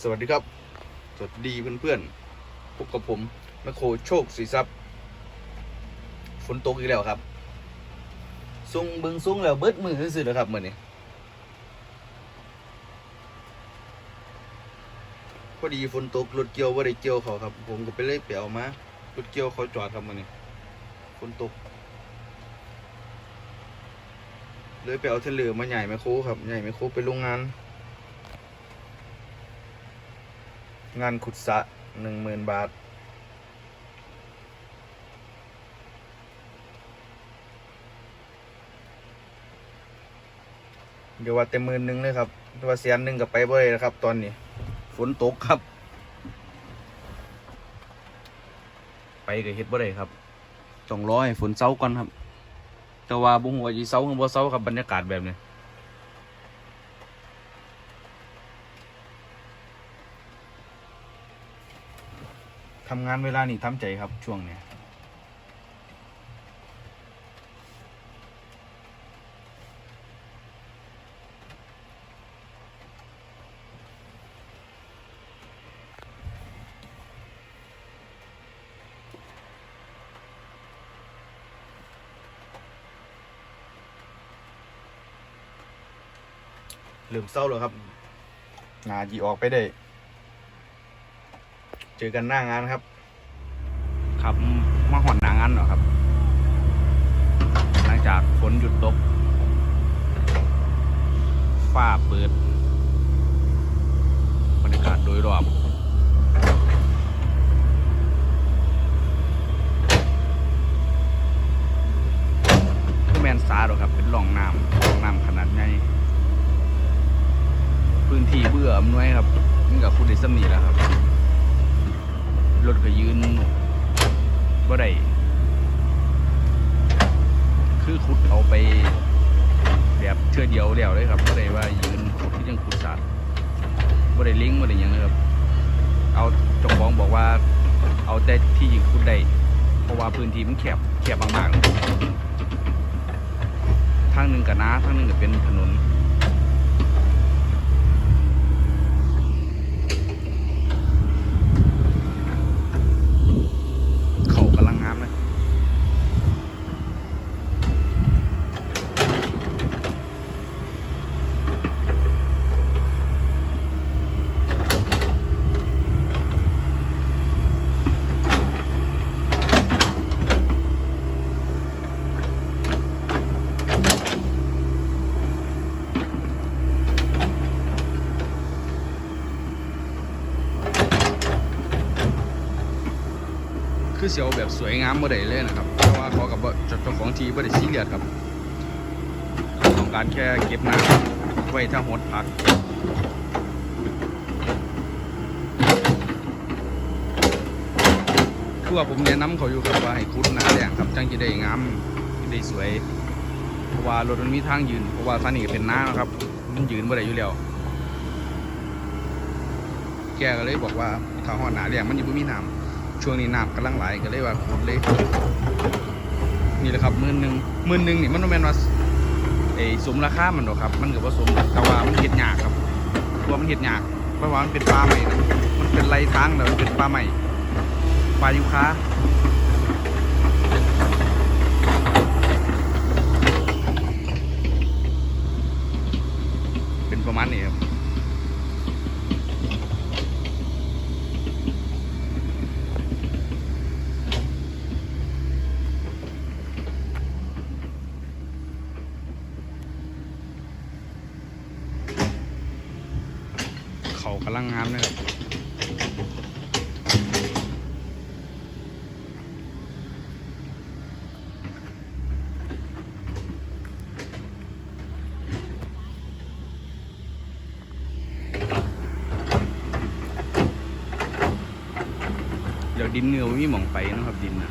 สวัสดีครับ สวัสดีเพื่อนๆพบกับผมแมคโครโชคสีทรัพย์ฝนตกอีกแล้วครับซุ้งบึงซุ้งแล้วเบิดมือซื่อๆแล้วครับเมื่อนี้พอดีฝนตกรถเกี่ยวว่าได้เกี่ยวเขาครับ ผมก็ไปเลยไปเอามารถเกี่ยวเขาจอดครับเมื่อนี้ฝนตก เลยไปเอาเทเลอร์มาใหญ่แมคโครครับใหญ่แมคโครไปโรงงาน งานขุดสระหนึ่งหมื่นบาท เดี๋ยวว่าเต็มหมื่นหนึ่งเลยครับแต่ว่าเสียนหนึ่งกับไปบ่ได้นะครับ ตอนนี้ ฝนตกครับ ไปกับเฮ็ดบ่ได้ครับต้องรอให้ฝนเซาก่อนครับ แต่ว่าบุ้งว่าจีเซาหรือบ่เซาครับบรรยากาศแบบนี้ ทำงานเวลานี่ทำใจครับช่วงเนี้ยเริ่มเศร้าแล้วครับงานจีออกไปได้ เจอกันหน้างานครับ ครับมาหอนหนางานเหรอครับ หลังจากฝนหยุดตกฟ้าเปิดบรรยากาศโดยรอบก็แมนซาหรอครับ เป็นหล่องน้ำหล่องน้ำขนาดใหญ่พื้นที่เบื่ออำนวยครับนี่กับคุณดิสำนีแล้วครับ รถก็ยืนบ่ได้คือขุดเอาไปแบบเทื่อเดียวแล้วเลยครับบ่ได้ว่ายืนขุดที่ยังขุดสาดบ่ได้ลิงก์บ่ได้หยังเลยครับ เอาเจ้าของบอกว่า เอาแต่ที่ยิงขุดได้เพราะว่าพื้นที่มันแคบแคบมากๆทางหนึ่งกับน้าทางหนึ่งก็เป็นถนน เขากำลังงามเลย คือเสียวแบบสวยงามบ่ได้เลยนะครับเพราะว่าเขากับเจ้าของทีบ่ได้ซีเรียสครับต้องการแค่เก็บน้ำไว้ถ้าหดพักคือว่าผมแนะนำเขาอยู่ครับว่าให้คุดหนาแดงครับจังจะได้งามได้สวยเพราะว่ารถมันมีทางยืนเพราะว่าทางนี้ก็เป็นน้านะครับ มันยืนบ่ได้อยู่แล้วแกก็เลยบอกว่าถ้าหอดหนาแดงมันอยู่บ่มีน้ำ ช่วงนี้น้ำกำลังไหลก็เลยว่าขุดเลยนี่แหละครับมื่นหนึ่งมื่นหนึ่งนี่มันบ่แม่นว่าไอ้สมราคามันหรอกครับ มันก็บ่สมแต่ว่ามันเฮ็ดหยากครับราะว่ามันเฮ็ดหยากเพราะว่ามันเป็นป่าใหม่นะมันเป็นไรทางแล้วมันเป็นป่าใหม่ป่ายุคาเป็นประมาณนี้ครับ เขากำลังงามเลยครับเดี๋ยวดินเนื้อไม่มีหมองไปนะครับดินนะ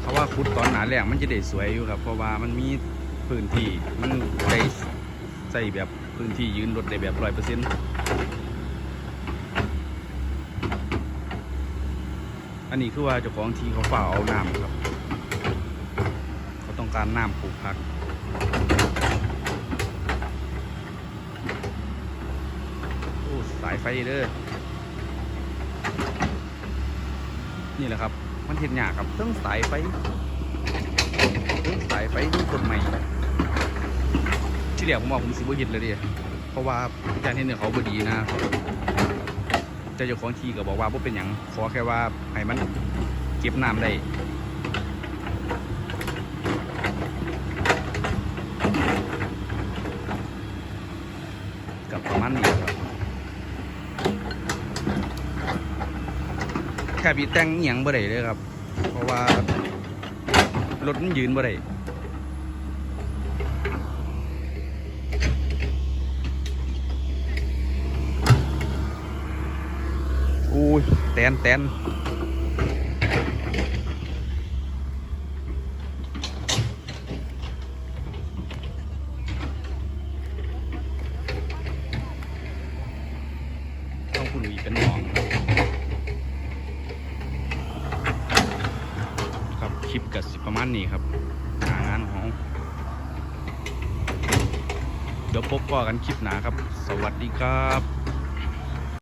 เขาว่าขุดตอนหนา แหลงมันจะได้สวยอยู่ครับ เพราะว่ามันมีพื้นที่มันได้ใส่แบบพื้นที่ยืนรถได้แบบร้อยเปอร์เซ็นต์อันนี้คือว่าเจ้าของที่เขาฝ่าเอาน้ำครับเขาต้องการน้ำปลูกผักโอ้สายไฟเด้อนี่แหละครับ มันเห็นหยากครับเรื่องสายไฟ สายไฟนี่กฎใหม่ ที่เดียวผมว่าผมสิบ่เห็นเลยดิเพราะว่าการเห็นเนี่ยเขาบดีนะแต่เจ้าของที่ก็บอกว่าบ่เป็นหยังขอแค่ว่าให้มันเก็บน้ำได้กับประมาณนี้ครับแค่บีแต่งอหย่างบ่ได้เลยครับ เพราะว่ารถมันยืนบ่ได้อุ้ย แตนแตนต้องคุณอีเป็นหนองครับ คลิปกับสิประมาณนี้ครับหางานของเราเดี๋ยวพบกันคลิปหนาครับ สวัสดีครับ